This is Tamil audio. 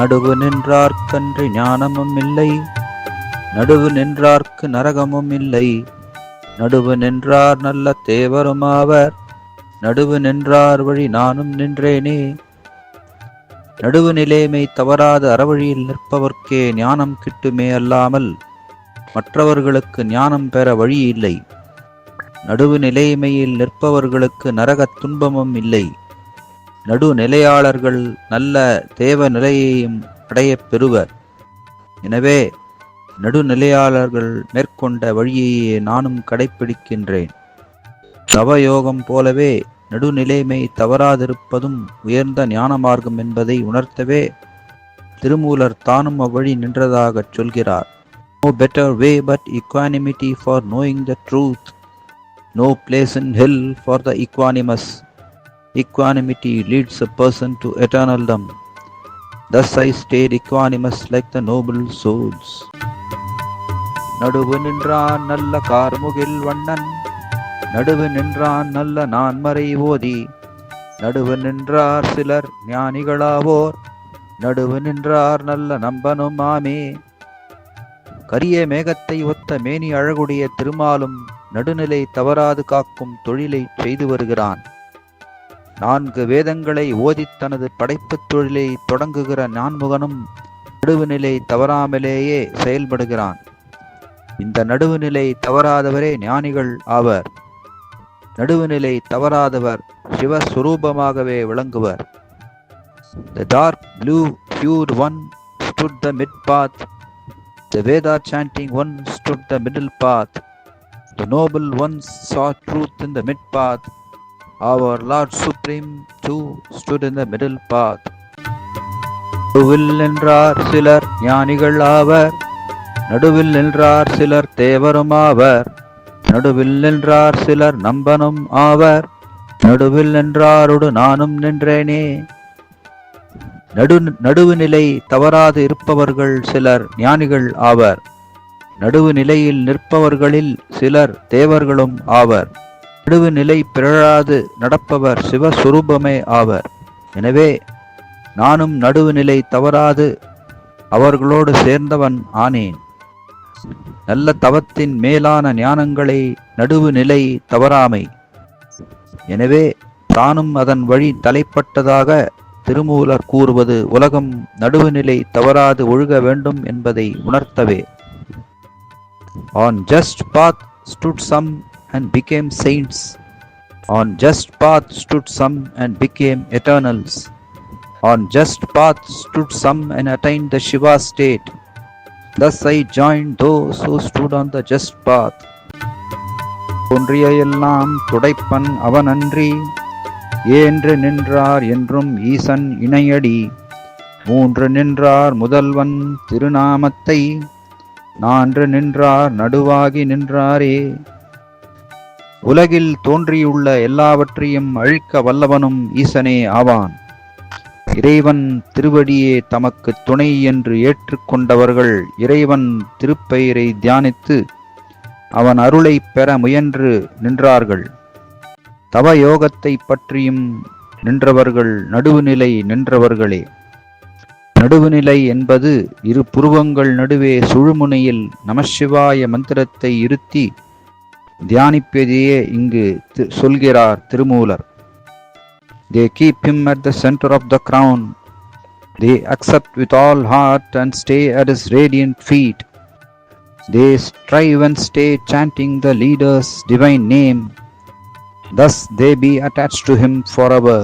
நடுவு நின்றார்க்கன்று ஞானமும் இல்லை. நடுவு நின்றார்க்கு நரகமும் இல்லை. நடுவு நின்றார் நல்ல தேவருமாவர் நடுவு நின்றார் வழி நானும் நின்றேனே. நடுவு நிலைமை தவறாத அறவழியில் நிற்பவர்க்கே ஞானம் கிட்டுமே அல்லாமல் மற்றவர்களுக்கு ஞானம் பெற வழி இல்லை. நடுவு நிலைமையில் நிற்பவர்களுக்கு நரகத் துன்பமும் இல்லை. நடுநிலையாளர்கள் நல்ல தேவ நிலையையும் அடையப் பெறுவர். எனவே நடுநிலையாளர்கள் மேற்கொண்ட வழியையே நானும் கடைப்பிடிக்கின்றேன். தவயோகம் போலவே நடுநிலைமை தவறாதிருப்பதும் உயர்ந்த ஞான மார்க்கம் என்பதை உணர்த்தவே திருமூலர் தானும் அவ்வழி நின்றதாகச் சொல்கிறார். No better way but equanimity for knowing the truth no place in hell for the equanimous equanimity leads a person to eternaldom thus i stayed equanimous like the noble souls நடுவு நின்றான் நல்ல கார்முகில் வண்ணன். நடுவு நின்றான் நல்ல நான்மறை ஓதி. நடுவு நின்றார் சிலர் ஞானிகளாவோர். நடுவு நின்றார் நல்ல நம்பனும் ஆமே. கரிய மேகத்தை ஒத்த மேனி அழகுடைய திருமாலும் நடுநிலை தவறாது காக்கும் தொழிலை செய்து வருகிறான். நான்கு வேதங்களை ஓதித் தனது படைப்புத் தொழிலை தொடங்குகிற நான்முகனும் நடுவுநிலை தவறாமலேயே செயல்படுகிறான் இந்த நடுவுநிலை தவறாதவரே ஞானிகள் ஆவர் நடுவுநிலை தவறாதவர் சிவஸ்வரூபமாகவே விளங்குவர் the dark blue pure one stood the mid path the Veda chanting one stood the middle path the noble one saw truth in the mid path Our Lord Supreme too stood in the middle path. நடுவில் நின்றார் சிலர் ஞானிகள் ஆவர். நடுவில் நின்றார் சிலர் தேவரும் ஆவர். நடுவில் நின்றார் சிலர் நம்பனும் ஆவர். நடுவில் நின்றாரோடு நானும் நின்றேனே. நடு நடுவு நிலை தவறாது இருப்பவர்கள் சிலர் ஞானிகள் ஆவர். நடுவு நிலையில் நிற்பவர்களில் சிலர் தேவர்களும் ஆவர். கெடுவு நிலை பிறழாது நடப்பவர் சிவஸ்வரூபமே ஆவர். எனவே நானும் நடுவுநிலை தவறாது அவர்களோடு சேர்ந்தவன் ஆனேன். நல்ல தவத்தின் மேலான ஞானங்களை நடுவுநிலை தவறாமை. எனவே தானும் அதன் வழி தலைப்பட்டதாக திருமூலர் கூறுவது உலகம் நடுவுநிலை தவறாது ஒழுக வேண்டும் என்பதை உணர்த்தவே. On just path stood some and became saints. On just path stood some and became eternals. On just path stood some and attained the Shiva state. Thus I joined those who stood on the just path. தோன்றிய எல்லாம் துடைப்பன் அவனன்றி ஏன்று நின்றார் என்றும் ஈசன் இணையடி மூன்று நின்றார் முதல்வன் திருநாமத்தை நான்று நின்றார் நடுவாகி நின்றாரே உலகில் தோன்றியுள்ள எல்லாவற்றையும் அழிக்க வல்லவனும் ஈசனே ஆவான். இறைவன் திருவடியே தமக்கு துணை என்று ஏற்றுக்கொண்டவர்கள் இறைவன் திருப்பெயரை தியானித்து அவன் அருளை பெற முயன்று நின்றார்கள். தவ யோகத்தை பற்றியும் நின்றவர்கள் நடுவுநிலை நின்றவர்களே. நடுவுநிலை என்பது இரு புருவங்கள் நடுவே சுழுமுனையில் நமசிவாய மந்திரத்தை இருத்தி தியானிப்பதையே இங்கு தி- சொல்கிறார் Thirumoolar They keep him at the center of the crown. They accept with all heart and stay at his radiant feet. They strive and stay chanting the leader's divine name. Thus they be attached to him forever.